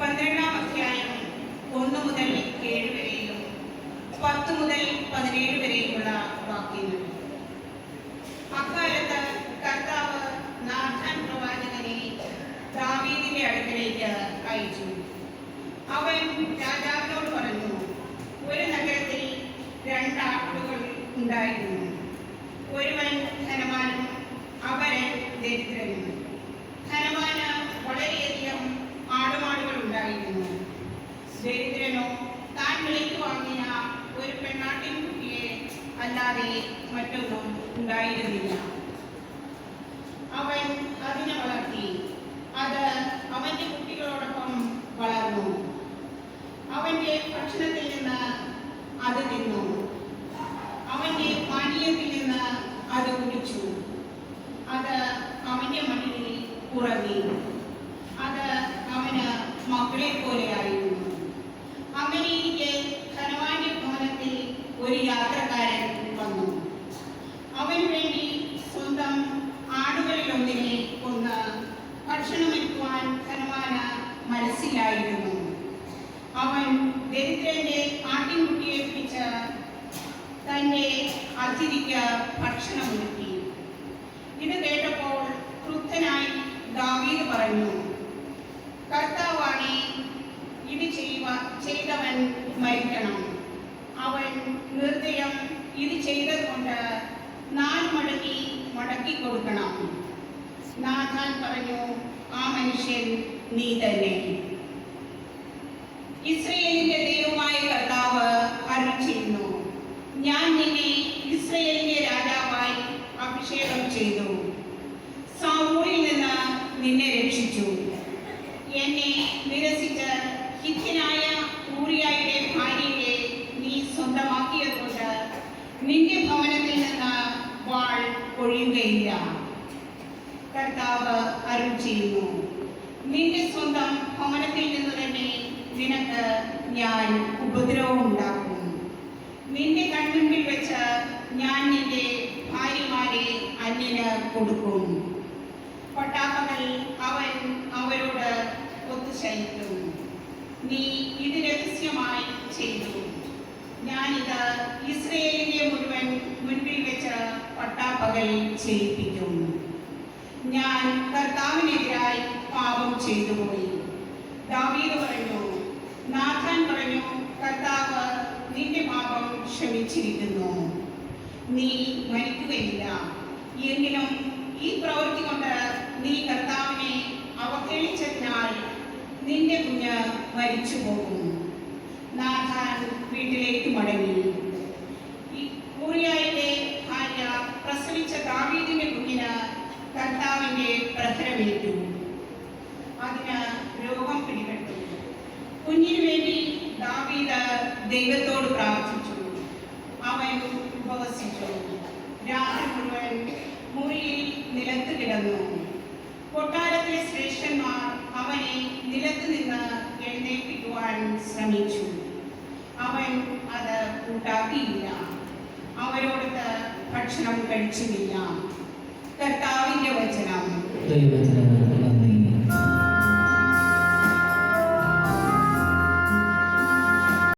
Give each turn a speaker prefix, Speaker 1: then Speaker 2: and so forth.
Speaker 1: പന്ത്രണ്ടാം അധ്യായം ഒന്ന് മുതൽ ഏഴ് വരെയും പത്ത് മുതൽ പതിനേഴ് വരെയുമുള്ള വാക്യങ്ങൾ. അക്കാലത്ത് കർത്താവ് നാഥാൻ പ്രവാചകനെ ദാവീദിന്റെ അടുക്കലേക്ക് അയച്ചു. അവൻ രാജാവിനോട് പറഞ്ഞു ഒരു നഗരത്തിൽ രണ്ടാളുകൾ ഉണ്ടായിരുന്നു ഒരുവൻ ധനവാനും അവരൻ ദരിദ്രനും ധനവാന് വളരെയധികം ആടുമാടുകൾ ഉണ്ടായിരുന്നു ദരിദ്രനോ താൻ വിലയ്ക്ക് വാങ്ങിയ ഒരു പെണ്ണാട്ടിൻ കുട്ടിയെ അല്ലാതെ മറ്റൊന്നും ഉണ്ടായിരുന്നില്ല. അവൻ അതിനെ വളർത്തി. അത് അവന്റെ കുട്ടികളോടൊപ്പം വളർന്നു. അവന്റെ ഭക്ഷണത്തിൽ നിന്ന് അത് തിന്നു. അവന്റെ പാനീയത്തിൽ നിന്ന് അത് കുടിച്ചു. അത് അവന്റെ മണ്ണിൽ ഉറങ്ങി. അത് അവന് മക്കളെ പോലെയായിരുന്നു. ഒരു യാത്രക്കാരൻ വന്നു. അവന് വേണ്ടി സ്വന്തം ആടുകളിലൊന്നിനെ കൊന്ന് ഭക്ഷണമെത്തുവാൻ ധനവാന മനസ്സിലായിരുന്നു. അവൻ ദരിദ്രന്റെ ആട്ടിൻകുട്ടിയെ തന്റെ അതിരിക്ക് ഭക്ഷണമൊരുക്കി ഇത് കേട്ടപ്പോൾ ക്രുദ്ധനായി ദാവീദ് പറഞ്ഞു കർത്താവാണി ഇത് ചെയ്യുക ചെയ്തവൻ മരിക്കണം. അവൻ നിർദ്ദയം ഇത് ചെയ്തതുകൊണ്ട് നാല് മടക്കി മടക്കി കൊടുക്കണം. നാഥാൻ പറഞ്ഞു ആ മനുഷ്യൻ നീ തന്നെ. ഇസ്രയേലിന്റെ ദൈവമായ കർത്താവ് അരുൾ ഞാൻ നിന്നെ ഇസ്രയേലിന്റെ രാജാവായി അഭിഷേകം ചെയ്തു. സാവൂളിൽ നിന്ന് നിന്നെ രക്ഷിച്ചു. എന്നെ നിരസിച്ച് ഹിത്യനായ നിന്റെ ഭവനത്തിൽ നിന്ന് വാൾ ഒഴിയുകയില്ല കർത്താവ് അരുൾ ചെയ്യുന്നു. നിന്റെ സ്വന്തം ഭവനത്തിൽ നിന്ന് തന്നെ നിനക്ക് ഞാൻ ഉപദ്രവം ഉണ്ടാക്കും. നിന്റെ കൺമുമ്പിൽ വെച്ച് ഞാൻ നിന്റെ ഭാര്യമാരെ അന്യന് കൊടുക്കും. പട്ടാപ്പകൽ അവൻ അവരോട് ഒത്തുശയിക്കും നീ ഇത് രഹസ്യമായി ചെയ്തു. ഞാനിത് ഇസ്രയേലിനെ മുഴുവൻ മുൻപിൽ വെച്ച് പട്ടാപ്പകൽ ചെയ്യിപ്പിക്കും ഞാൻ കർത്താവിനെതിരായി പാപം ചെയ്തു ദാവീദ് പറഞ്ഞു നാഥാൻ പറഞ്ഞു കർത്താവ് നിന്റെ പാപം ക്ഷമിച്ചിരിക്കുന്നു. നീ മരിക്കുകയില്ല. എങ്കിലും ഈ പ്രവൃത്തി കൊണ്ട് നീ കർത്താവിനെ അവഹേളിച്ചതിനാൽ നിന്റെ കുഞ്ഞ് മരിച്ചു പോകും നാഥാൻ വീട്ടിലേക്ക് മടങ്ങി ഈ ഊറിയായുടെ ഭാര്യ പ്രസവിച്ച ദാവീദിന്റെ കുഞ്ഞിന് കർത്താവിന്റെ പ്രഹരമേറ്റു അതിന് രോഗം പിടിപെട്ടു കുഞ്ഞിനു വേണ്ടി ദാവീദ് ദൈവത്തോട് പ്രാർത്ഥിച്ചു അവൻ ഉപവസിച്ചു രാത്രി മുഴുവൻ മുറിയിൽ നിലത്ത് കിടന്നു. കൊട്ടാരത്തിലെ ശ്രേഷ്ഠന്മാർ അവനെ നിലത്ത് നിന്ന് എഴുന്നേൽപ്പിക്കുവാൻ ശ്രമിച്ചു. അവൻ അത് കൂട്ടാക്കിയില്ല. അവരോടത്ത് ഭക്ഷണം കഴിച്ചുമില്ല കർത്താവിന്റെ വചനം.
Speaker 2: ദൈവത്തിന്